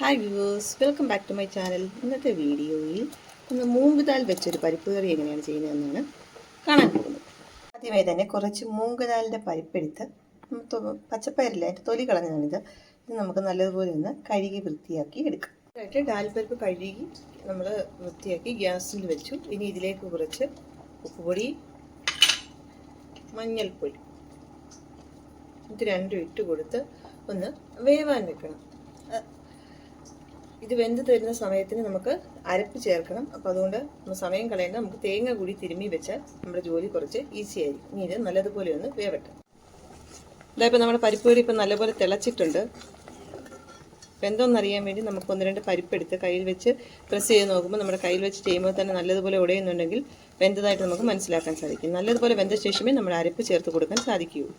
Hi viewers welcome back to my channel ഇന്നത്തെ വീഡിയോയിൽ നമ്മൾ മൂങ്ക് ദാൽ വെച്ചൊരു പരിപ്പ് കറി എങ്ങനെയാണ് ചെയ്യുന്നതെന്നാണ് കാണാൻ പോകുന്നത്. ആദ്യമായി തന്നെ കുറച്ച് മൂങ്ക് ദാലിന്റെ പരിപ്പെടുത്ത് പച്ചപ്പയറില്ല അതിന്റെ തൊലി കളഞ്ഞാണിത് ഇത് നമുക്ക് നല്ലതുപോലെ ഒന്ന് കഴുകി വൃത്തിയാക്കി എടുക്കാം. ആയിട്ട് ഡാൽ പരിപ്പ് കഴുകി നമ്മൾ വൃത്തിയാക്കി ഗ്യാസിൽ വെച്ചു. ഇനി ഇതിലേക്ക് കുറച്ച് ഉപ്പുപൊടി മഞ്ഞൾപ്പൊടി. ഇത് രണ്ടും ഇട്ട് കൊടുത്ത് ഒന്ന് വേവാൻ വെക്കണം. ഇത് വെന്ത് തരുന്ന സമയത്തിന് നമുക്ക് അരപ്പ് ചേർക്കണം. അപ്പോൾ അതുകൊണ്ട് നമ്മൾ സമയം കളയേണ്ട നമുക്ക് തേങ്ങ കൂടി തിരുമ്മി വെച്ചാൽ നമ്മുടെ ജോലി കുറച്ച് ഈസി ആയിരിക്കും. ഇനി ഇത് നല്ലതുപോലെ ഒന്ന് വേവട്ടെ. ഇതായപ്പോൾ നമ്മുടെ പരിപ്പ് കൂടി ഇപ്പം നല്ലപോലെ തിളച്ചിട്ടുണ്ട്. വെന്തോന്നറിയാൻ വേണ്ടി നമുക്ക് ഒന്ന് രണ്ട് പരിപ്പെടുത്ത് കയ്യിൽ വെച്ച് പ്രസ് ചെയ്ത് നോക്കുമ്പോൾ നമ്മുടെ കയ്യിൽ വെച്ച് ചെയ്യുമ്പോൾ തന്നെ നല്ലതുപോലെ ഉടയുന്നുണ്ടെങ്കിൽ വെന്തതായിട്ട് നമുക്ക് മനസ്സിലാക്കാൻ സാധിക്കും. നല്ലതുപോലെ വെന്ത ശേഷമേ നമ്മൾ അരപ്പ് ചേർത്ത് കൊടുക്കാൻ സാധിക്കുകയുള്ളൂ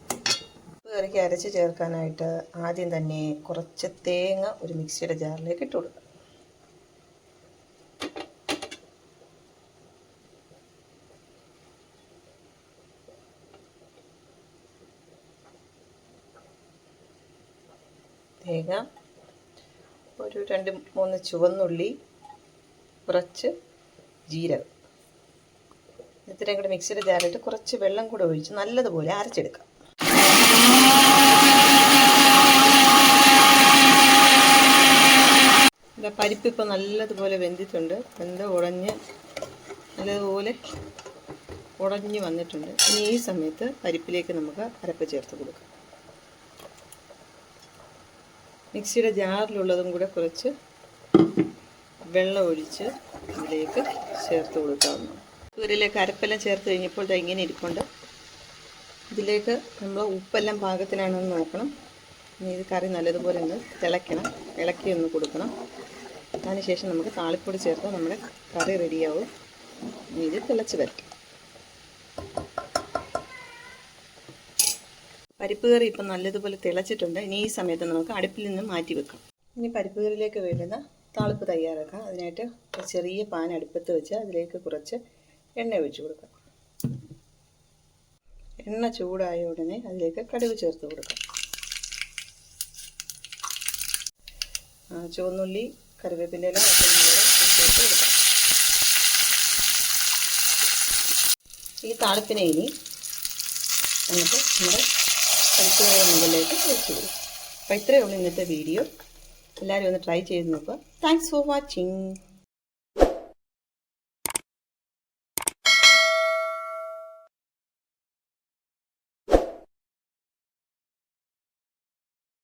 കറിക്ക് അരച്ച് ചേർക്കാനായിട്ട് ആദ്യം തന്നെ കുറച്ച് തേങ്ങ ഒരു മിക്സിയുടെ ജാറിലേക്ക് ഇട്ട് കൊടുക്കുക. തേങ്ങ ഒരു രണ്ട് മൂന്ന് ചുവന്നുള്ളി കുറച്ച് ജീരകം. ഇത്രയും കൂടെ മിക്സിയുടെ ജാറിലിട്ട് കുറച്ച് വെള്ളം കൂടെ ഒഴിച്ച് നല്ലതുപോലെ അരച്ചെടുക്കാം. ഇതാ പരിപ്പ് ഇപ്പോൾ നല്ലതുപോലെ വെന്തിട്ടുണ്ട്. വെന്ത് ഉടഞ്ഞ് നല്ലതുപോലെ ഉടഞ്ഞ് വന്നിട്ടുണ്ട്. ഇനി ഈ സമയത്ത് പരിപ്പിലേക്ക് നമുക്ക് അരപ്പ് ചേർത്ത് കൊടുക്കാം. മിക്സിയുടെ ജാറിലുള്ളതും കൂടെ കുറച്ച് വെള്ളം ഒഴിച്ച് ഇതിലേക്ക് ചേർത്ത് കൊടുക്കാവുന്നു ഇതിലേക്ക് അരപ്പെല്ലാം ചേർത്ത് കഴിഞ്ഞപ്പോൾ ഇങ്ങനെ ഇരിപ്പുണ്ട്. ഇതിലേക്ക് നമ്മൾ ഉപ്പെല്ലാം പാകത്തിനാണെന്ന് നോക്കണം. ഇനി ഇത് കറി നല്ലതുപോലെ ഒന്ന് തിളയ്ക്കണം. ഇളക്കി ഒന്ന് കൊടുക്കണം. അതിനുശേഷം നമുക്ക് താളിപ്പൊടി ചേർത്ത് നമ്മുടെ കറി റെഡിയാവും. ഇനി ഇത് തിളച്ച് വരട്ടെ. പരിപ്പ് കറി ഇപ്പം നല്ലതുപോലെ തിളച്ചിട്ടുണ്ട്. ഇനി ഈ സമയത്ത് നമുക്ക് അടുപ്പിൽ നിന്ന് മാറ്റി വെക്കാം. ഇനി പരിപ്പ് കറിയിലേക്ക് വേണ്ടുന്ന താളിപ്പ് തയ്യാറാക്കാം. അതിനായിട്ട് ചെറിയ പാൻ അടുപ്പത്ത് വെച്ച് അതിലേക്ക് കുറച്ച് എണ്ണ ഒഴിച്ച് കൊടുക്കാം. എണ്ണ ചൂടായ ഉടനെ അതിലേക്ക് കടുക് ചേർത്ത് കൊടുക്കാം. ചുവന്നുള്ളി കറിവേപ്പിന്റെ ഇല ഈ താളിപ്പിനെ ഇനി നമുക്ക് നമ്മുടെ പരിപ്പുകളുടെ മുകളിലേക്ക് ഒഴിച്ച് കൊടുക്കും അപ്പോൾ ഇത്രയേ ഉള്ളൂ ഇന്നത്തെ വീഡിയോ എല്ലാവരും ഒന്ന് ട്രൈ ചെയ്ത് നോക്കുക. Thanks for watching